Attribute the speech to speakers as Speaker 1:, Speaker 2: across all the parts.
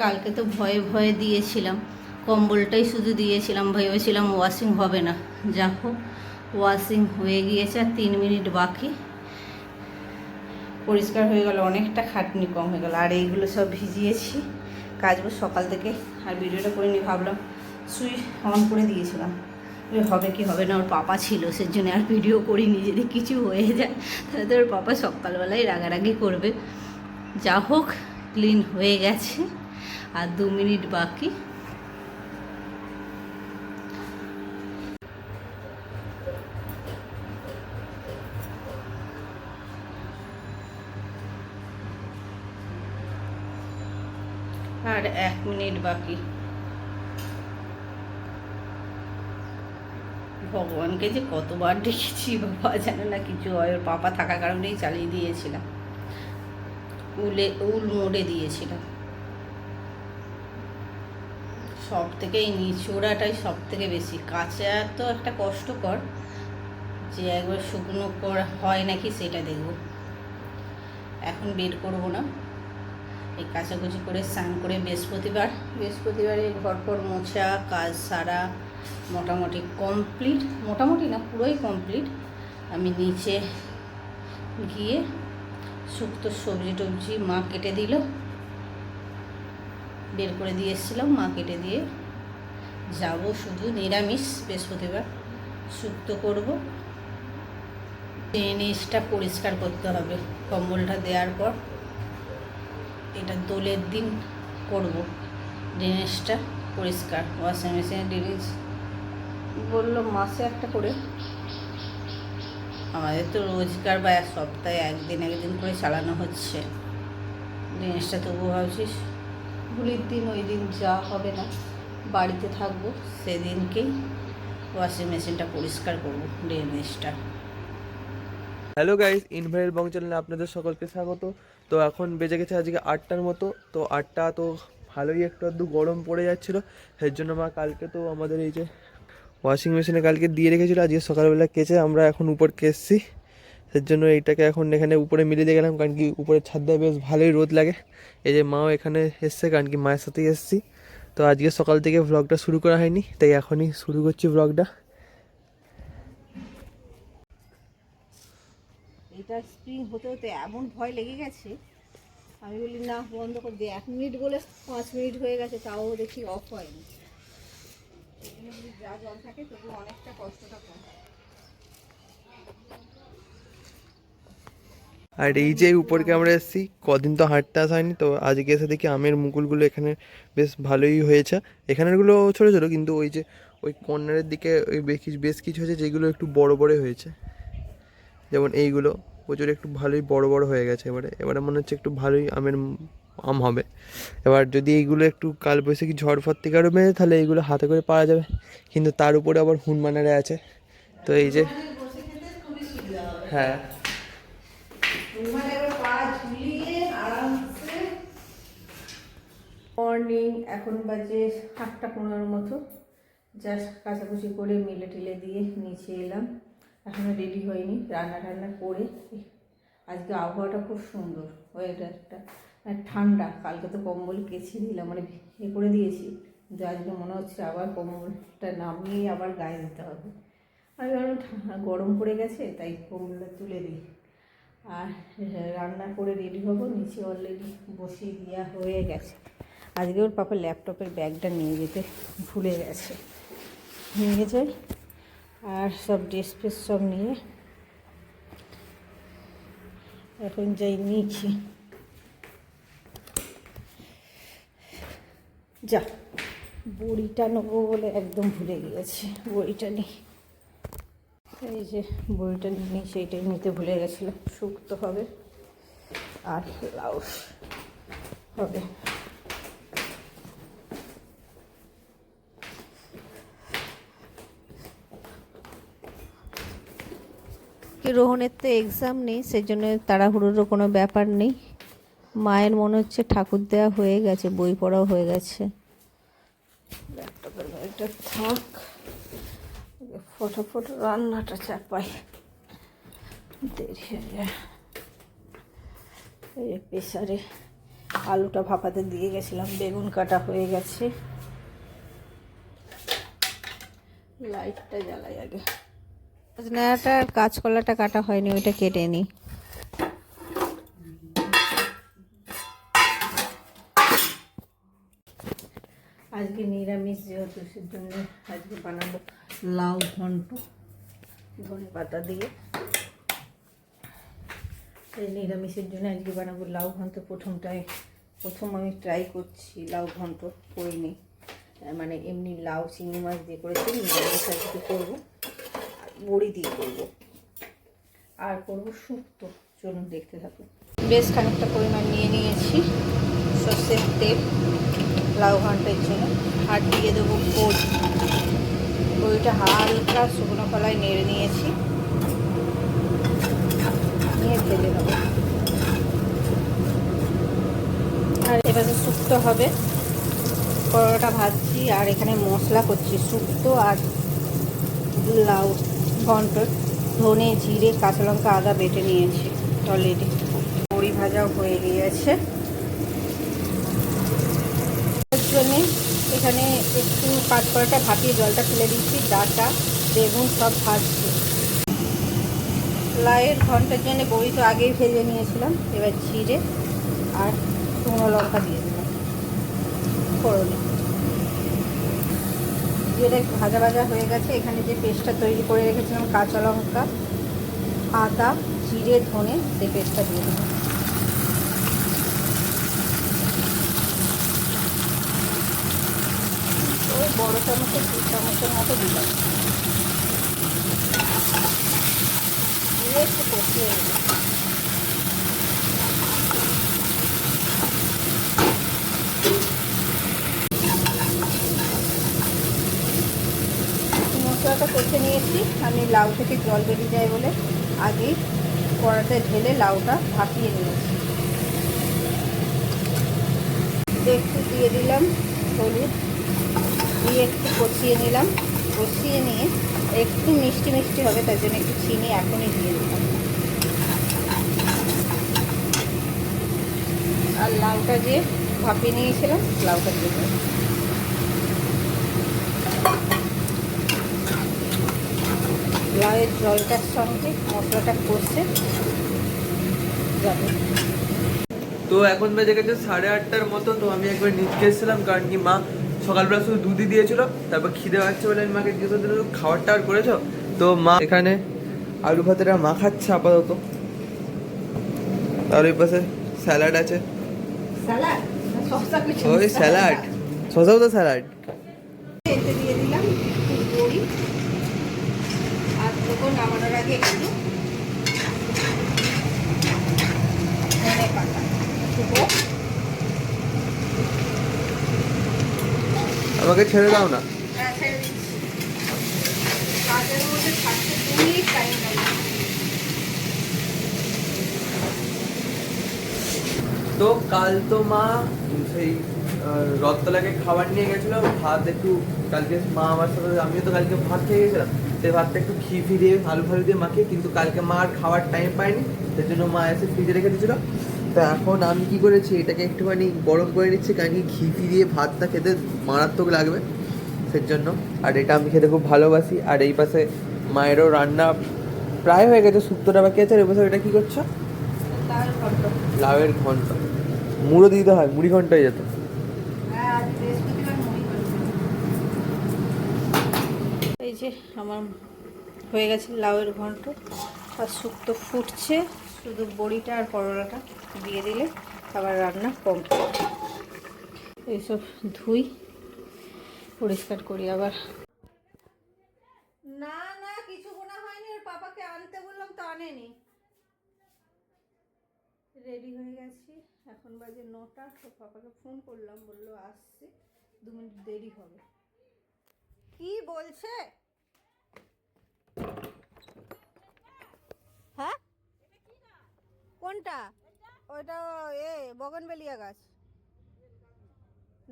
Speaker 1: কালকে তো ভয়ে ভয়ে দিয়েছিলাম। কম্বলটাই শুধু দিয়েছিলাম, ভেবেছিলাম ওয়াশিং হবে না। যা হোক ওয়াশিং হয়ে গিয়েছে আর তিন মিনিট বাকি। পরিষ্কার হয়ে গেল, অনেকটা খাটনি কম হয়ে গেল। আর এইগুলো সব ভিজিয়েছি কাচবো সকাল থেকে আর ভিডিওটা করে নিয়ে ভাবলাম সুইচ অন করে দিয়েছিলাম। হবে কি হবে না, ওর পাপা ছিল সেই জন্য আর ভিডিও করিনি। যদি কিছু হয়ে যায়, তাহলে তো ওর পাপা সকালবেলায় রাগারাগি করবে। যা হোক ক্লিন হয়ে গেছে। আর দু মিনিট বাকি। আর এক মিনিট বাকি। ভগবানকে যে কতবার ডেকেছি, বাবা জানে না কিছু হয়। ওর পাপা থাকার কারণেই চালিয়ে দিয়েছিলাম। উলে উল মোড়ে দিয়েছিলাম। সব থেকে এই নিচোড়াটাই সব থেকে বেশি। কাঁচা তো একটা কষ্টকর, যে একবার শুকনো করা হয় নাকি সেটা দেখব। এখন বের করব না। এই কাচাকুচি করে স্নান করে বৃহস্পতিবার। বৃহস্পতিবারে ঘরপর মোছা, কাজ সারা মোটামুটি কমপ্লিট। মোটামুটি না, পুরোই কমপ্লিট। আমি নিচে গিয়ে শুক্তো সবজি টবজি মা কেটে দিল। বের করে দিয়ে এসেছিলাম, মা কেটে দিয়ে যাব শুধু নিরামিষ বৃহস্পতিবার। শুক্তো করব। জিনিসটা পরিষ্কার করতে হবে, কম্বলটা দেওয়ার পর। এটা দোলের দিন করব জিনিসটা পরিষ্কার ওয়াশিং মেশিনে ডিলিজ বলল, মাসে একটা করে। আমাদের তো রোজগার বা এক সপ্তাহে একদিন একদিন করে চালানো হচ্ছে। জিনিসটা তবু ভাবছিস? হোলির দিন, ওই দিন যা হবে না। বাড়িতে থাকব সেদিনকেই ওয়াশিং মেশিনটা পরিষ্কার করব জিনিসটা
Speaker 2: হ্যালো গাইস ইনভাইল বং চ্যানেলে আপনাদের সকলকে স্বাগত। তো এখন বেজে গেছে আজকে আটটার মতো। তো আটটা তো ভালোই একটু আধটু গরম পড়ে যাচ্ছিল। এর জন্য মা কালকে তো আমাদের এই যে ওয়াশিং মেশিনে কালকে দিয়ে রেখেছিলো। আজকে সকালবেলা কেচে আমরা এখন উপর কেসছি এর জন্য এইটাকে এখন এখানে উপরে মিলিয়ে দিয়ে গেলাম, কারণ কি উপরে ছাদটায় বেশ ভালোই রোদ লাগে। এই যে মাও এখানে এসছে, কারণ কি মায়ের সাথেই এসছি। তো আজকে সকাল থেকে ব্লগটা শুরু করা হয়নি, তাই এখনই শুরু করছি ব্লগটা
Speaker 1: এটা স্প্রিং হতে হতে এমন ভয় লেগে গেছে। আমি বলি, না, বন্ধ করে দিই এক মিনিট বলে পাঁচ মিনিট হয়ে গেছে, তাও দেখি অফ হয়নি। যা জল থাকে তবু অনেকটা কষ্টটা কম।
Speaker 2: আর এই যে উপরকে আমরা এসেছি, কদিন তো হাঁটতে আসা হয়নি, তো আজকে এসে দেখি আমের মুকুলগুলো এখানে বেশ ভালোই হয়েছে। এখানেরগুলো ছোটো ছোটো, কিন্তু ওই যে ওই কর্নারের দিকে ওই বেশ কিছু বেশ কিছু হয়েছে যেগুলো একটু বড় বড় হয়েছে। যেমন এইগুলো প্রচুর একটু ভালোই বড় বড় হয়ে গেছে এবারে। এবারে মনে হচ্ছে একটু ভালোই আমের আম হবে। এবার যদি এইগুলো একটু কাল বৈশাখী ঝড় ফর থেকে আরও মেরে তাহলে এইগুলো হাতে করে পাওয়া যাবে। কিন্তু তার উপরে আবার হুনমানারে আছে। তো এই যে হ্যাঁ।
Speaker 1: মর্নিং, এখন বাজে আটটা পনেরোর মতো। জাস্ট কাচাকুচি করে মিলে টিলে দিয়ে নিচে এলাম। এখনও রেডি হয়নি, রান্না টান্না করে। আজকে আবহাওয়াটা খুব সুন্দর ওয়েদারটা আর ঠান্ডা, কালকে তো কম্বল কেচে দিলাম মানে এ করে দিয়েছি। কিন্তু আজকে মনে হচ্ছে আবার কম্বলটা নামিয়ে আবার গায়ে দিতে হবে। আমি ভাবলাম গরম পড়ে গেছে, তাই কম্বলটা তুলে দিই। আর রান্না করে রেডি হব, নিচে অলরেডি বসিয়ে দেওয়া হয়ে গেছে। আজকে ওর পাপা ল্যাপটপের ব্যাগটা নিয়ে যেতে ভুলে গেছে। নিয়ে যাই আর সব ড্রেস ফ্রেস সব নিয়ে এখন যাই নিচে যা, বড়িটা নেব বলে একদম ভুলে গিয়েছি বড়িটা নিই। এই যে বড়িটা নিয়ে সেইটাই নিতে ভুলে গেছিলাম। শুক্তো হবে আর লাউস হবে। কি রোহনের তো এক্সাম নেই সেই জন্য তাড়াহুড়োরও কোনো ব্যাপার নেই। মায়ের মনে হচ্ছে ঠাকুর দেওয়া হয়ে গেছে, বই পড়াও হয়ে গেছে। ল্যাপটপের থাক, ফটোফট রান্নাটা চাপাই। দেরি হয়ে যায়। এই প্রেসারে আলুটা ভাপাতে দিয়ে গেছিলাম, বেগুন কাটা হয়ে গেছে। লাইটটা জ্বালাই আগে। সজনাটা আর কাঁচকলাটা কাটা হয়নি, ওইটা কেটে নিই। আজকে নিরামিষ যেহেতু, সেজন্য আজকে বানাবো লাউ ঘন্ট, ধনে পাতা দিয়ে। এই নিরামিষের জন্য আজকে বানাবো লাউ ঘন্ট। প্রথমটাই প্রথম আমি ট্রাই করছি লাউ ঘন্ট করিনি। মানে এমনি লাউ, চিংড়ি মাছ দিয়ে করেছি, নিরামিষ আজকে করব। বড়ি দিয়ে করব। আর করব শুক্তো। চলুন দেখতে থাকুন। বেশ খানিকটা পরিমাণ নিয়ে নিয়েছি সর্ষের তেল, লাউ ঘন্টের জন্য। আর দিয়ে দেবো বড়ি বড়িটা হালকা শুকনো কলায় নেড়ে নিয়েছি। নিয়ে ভেজে দেবো। আর এবারে শুক্তো হবে, পরোটা ভাজছি আর এখানে মশলা করছি। শুক্তো আর লাউ ঘন্ট ধনে, জিরে, কাঁচা লঙ্কা, আদা বেটে নিয়েছি অলরেডি। বড়ি ভাজাও হয়ে গিয়েছে। জন্যে এখানে একটু কাঠকড়াটা ভাপিয়ে জলটা ফেলে দিচ্ছি। ডাটা, বেগুন সব ভাজছি। লাইয়ের ঘণ্টার জন্য বড়ি তো আগেই ভেজে নিয়েছিলাম। এবার জিরে আর শুকনো লঙ্কা দিয়ে দিলাম। ফোড়নে। জিরে ভাজা ভাজা হয়ে গেছে। এখানে যে পেস্টটা তৈরি করে রেখেছিলাম, কাঁচা লঙ্কা, আদা, জিরে, ধনে সেই পেস্টটা দিয়ে ওই বড় চামচের দু চামচের মতো দিলাম একটু কষিয়ে মশলাটা কষে নিয়েছি। আমি লাউ থেকে জল বেরিয়ে যায় বলে আগেই কড়াতে ঢেলে লাউটা ভাপিয়ে নিয়েছি। একটু দিয়ে দিলাম হলুদ, দিয়ে একটু কষিয়ে নিলাম। কষিয়ে নিয়ে একটু মিষ্টি মিষ্টি হবে, তার জন্য একটু চিনি এখনই দিয়ে দিলাম। আর লাউটা যে ভাপিয়ে নিয়েছিলাম, লাউটা দিয়ে দিলাম। লাউয়ের জলটার সঙ্গে মশলাটা কষে যাবে।
Speaker 2: তো এখন বেজে গেছে সাড়ে আটটার মতো তো আমি একবার নিচে এসেছিলাম কারণ কি মা সকালবেলা শুধু দুধই দিয়েছিল তারপর খিদে পাচ্ছে বলে আমি মাকে জিজ্ঞেস করতে খাবারটা আর করেছ? তো মা এখানে আলু ভাতেরা মা খাচ্ছে আপাতত। আর ওই পাশে স্যালাড আছে। ওই স্যালাড। শসাও তো স্যালাড
Speaker 1: এতে দিয়ে দিলাম একটু বড়ি আর দেবো নামানোর আগে একটু ধনে পাতা দেবো
Speaker 2: আমাকে ছেড়ে দাও না। তো কাল তো মা, সেই রথতলাকে খাবার নিয়ে গেছিল, ভাত একটু, কালকে মা আমার সাথে, আমিও তো কালকে ভাত খেয়ে গেছিলাম। সেই ভাতটা একটু ঘি ফি দিয়ে, আলু ফালু দিয়ে মাখিয়ে, কিন্তু কালকে মা আর খাওয়ার টাইম পায়নি, সেই জন্য মা এসে ফ্রিজে রেখে দিয়েছিল। তো এখন আমি কি করেছি এটাকে একটুখানি গরম করে নিচ্ছি কারণ কি ঘি ফি দিয়ে ভাতটা খেতে মারাত্মক লাগবে সেই জন্য আর এটা আমি খেতে খুব ভালোবাসি। আর এই পাশে মায়েরও রান্না প্রায় হয়ে গেছে শুক্তোটা বাকি আছে আর এই পাশে এটা কী করছ? লাউয়ের ঘন্ট। মুড়ো দিতে হয় মুড়ি ঘন্ট হয়ে যেত
Speaker 1: হ্যাঁ। এই যে আমার হয়ে গেছে লাউয়ের ঘন্ট আর শুক্তো ফুটছে। শুধু বড়িটা আর করলাটা দিয়ে দিলে আবার রান্না কমপ্লিট এইসব ধুই, পরিষ্কার করি আবার। না না, কিছু গোনা হয়নি, ওর পাপাকে আনতে বললাম, তো আনেনি। রেডি হয়ে গেছি, এখন বাজে নটা, তো পাপাকে ফোন করলাম, বলল আসছে, দু মিনিট দেরি হবে। কি বলছে হ্যাঁ কোনটা? ওইটা এ বগনবেলিয়া গাছ।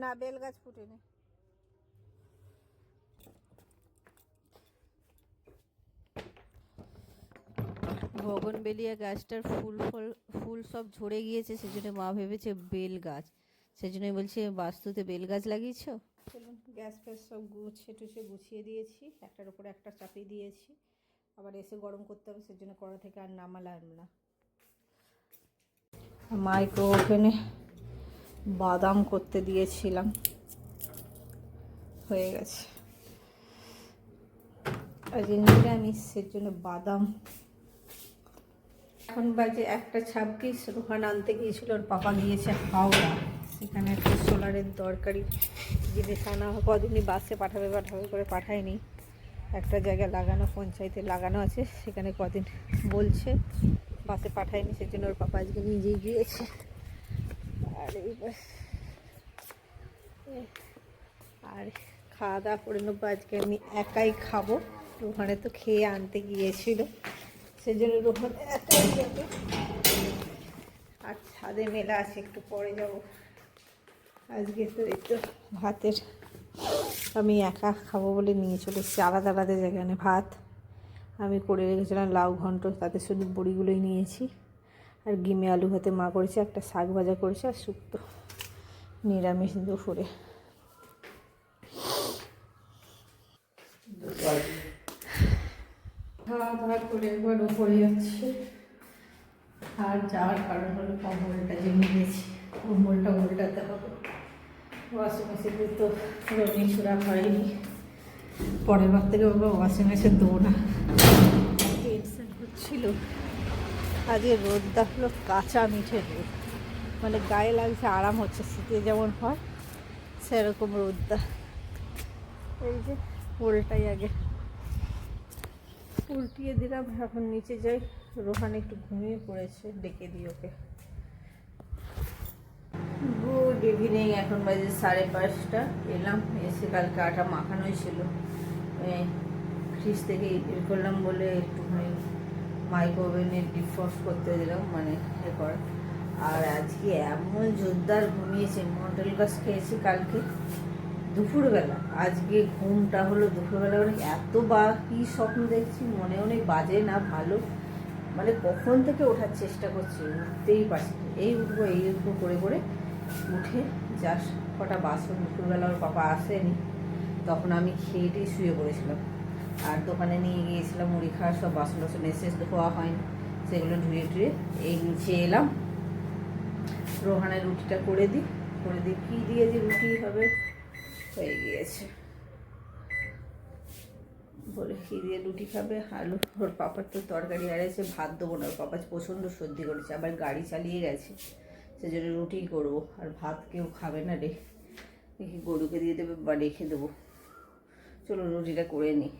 Speaker 1: না বেল গাছ ফুটেনি। বগনবেলিয়া গাছটার ফুল ফল ফুল সব ঝরে গিয়েছে সেজন্য মা ভেবেছে বেল গাছ। সেজন্যই বলছে বাস্তুতে বেল গাছ লাগিয়েছো? চলুন গ্যাস ফ্যাস সব গুছিয়ে টুছিয়ে গুছিয়ে দিয়েছি একটার উপরে একটা চাপিয়ে দিয়েছি। আবার এসে গরম করতে হবে সেজন্য কড়া থেকে আর নামালাম না। মাইক্রো ওভেনে বাদাম করতে দিয়েছিলাম। হয়ে গেছে। আজ নিরামিষের জন্য বাদাম। এখন বাজে একটা ছাব্বিশ, রোহান আনতে গিয়েছিল, ওর পাপা গিয়েছে হাওড়া। সেখানে একটা সোলারের দরকারি জিনিস আনা। কদিনই বাসে পাঠাবে পাঠাবে করে পাঠায়নি। একটা জায়গায় লাগানো, পঞ্চায়েতে লাগানো আছে, সেখানে কদিন বলছে। বাসে পাঠায়নি সেই জন্য ওর পাপা আজকে নিজেই গিয়েছে। আর এইবার এ- আর খাওয়া দাওয়া করে নেব, আজকে আমি একাই খাব। ওখানে তো খেয়ে আনতে গিয়েছিল, সেজন্য রোহন একাই যাবে। আর ছাদে মেলা আছে, একটু পরে যাব। আজকে তো একটু ভাতের, আমি একা খাব বলে নিয়ে চলেছি, আলাদা আলাদা যেখানে ভাত আমি করে রেখেছিলাম লাউ ঘন্ট, তাতে শুধু বড়িগুলোই নিয়েছি। আর গিমে আলু ভাতে মা করেছে, একটা শাক ভাজা করেছে আর শুক্তো। নিরামিষ দুপুরে। খাওয়া দাওয়া করে একবার আর যাওয়ার কারণ হলো কম্বলটা যে নিয়েছি কম্বলটা উল্টাতে হবে। ওয়াশিং মেশিনে তো রঙিন ছোড়া হয়নি। পরের বার থেকে বাবা ওয়াশিং মেশিন দেবো না। হচ্ছিল আজকে রোদটা হলো কাঁচা মিঠে রোদ। মানে গায়ে লাগছে, আরাম হচ্ছে, শীতে যেমন হয়, সেরকম রোদটা এই যে, উল্টাই আগে। উল্টিয়ে দিলাম, এখন নিচে যাই। রোহান একটু ঘুমিয়ে পড়েছে, ডেকে দিই ওকে। গুড ইভিনিং, এখন বাজে সাড়ে পাঁচটা। এলাম, এসে কালকে আটা মাখানোই ছিল ফ্রিজ থেকে বের করলাম বলে একটুখানি মাইক্রো ওভেনে ডিফ্রস্ট করতে দিলাম মানে এ কর। আর আজকে এমন জোরদার ঘুমিয়েছে মন্ডল গাছ খেয়েছি কালকে দুপুরবেলা। আজকে ঘুমটা হলো দুপুরবেলা মানে এত বা কী স্বপ্ন দেখছি, মনে অনেক বাজে না, ভালো। মানে কখন থেকে ওঠার চেষ্টা করছি, উঠতেই পারছি। এই উঠবো এই উঠবো, করে করে উঠে জাস্ট কটা বাসন, দুপুরবেলা ওর পাপা আসেনি, তখন আমি খেয়ে টেয়ে শুয়ে পড়েছিলাম। আর দোকানে নিয়ে গিয়েছিলাম, মুড়ি খাওয়ার সব বাসন টাসন এসে ধোয়া হয়নি, সেগুলো ধুয়ে টুয়ে এই নিচে এলাম। রোহানের রুটিটা করে দিই করে দিই, কী দিয়ে যে রুটি হবে, হয়ে গিয়েছে। বলে কি দিয়ে রুটি খাবে? আলু, ওর পাপার তো তরকারি হারিয়েছে, ভাত দেবো না, ওর পাপা প্রচণ্ড সর্দি করেছে, আবার গাড়ি চালিয়ে গেছে। সেজন্য রুটিই করব আর ভাত কেউ খাবে না রে। দেখি গরুকে দিয়ে দেবে বা রেখে দেবো। চলো রুটিটা করে নিই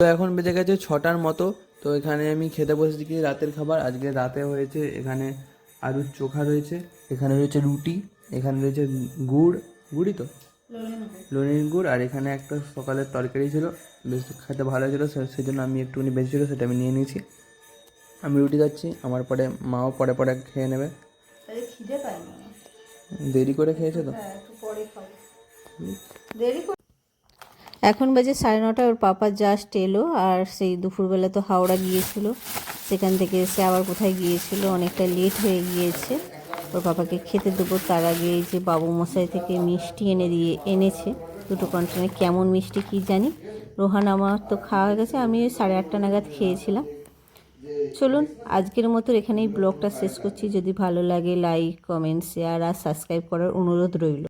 Speaker 2: তো এখন বেজে গেছে ছটার মতো তো এখানে আমি খেতে বসেছি কি রাতের খাবার। আজকে রাতে হয়েছে এখানে আলুর চোখা রয়েছে এখানে রয়েছে রুটি এখানে রয়েছে গুড়। গুড়ই তো? লুনির গুড়। আর এখানে একটা সকালের তরকারি ছিল বেশ খেতে ভালো ছিল সেই জন্য আমি একটুখানি বেশি ছিল সেটা আমি নিয়ে নিয়েছি। আমি রুটি খাচ্ছি আমার পরে মাও পরে পরে খেয়ে নেবে।
Speaker 1: খিদে
Speaker 2: দেরি করে খেয়েছে তো?
Speaker 1: হ্যাঁ একটু পরে খাব। দেরি করে এখন বাজে সাড়ে নটা ওর পাপা জাস্ট এলো আর সেই দুপুরবেলা তো হাওড়া গিয়েছিল। সেখান থেকে এসে আবার কোথায় গিয়েছিল অনেকটা লেট হয়ে গিয়েছে। ওর পাপাকে খেতে দেবো তার আগে এই যে বাবু মশাই থেকে মিষ্টি এনে দিয়ে এনেছে। দুটো কন্টেনে কেমন মিষ্টি কি জানি। রোহান আমার তো খাওয়া হয়ে গেছে আমি ওই সাড়ে আটটা নাগাদ খেয়েছিলাম। চলুন, আজকের মতো এখানেই ব্লগটা শেষ করছি। যদি ভালো লাগে লাইক কমেন্ট শেয়ার আর সাবস্ক্রাইব করার অনুরোধ রইল।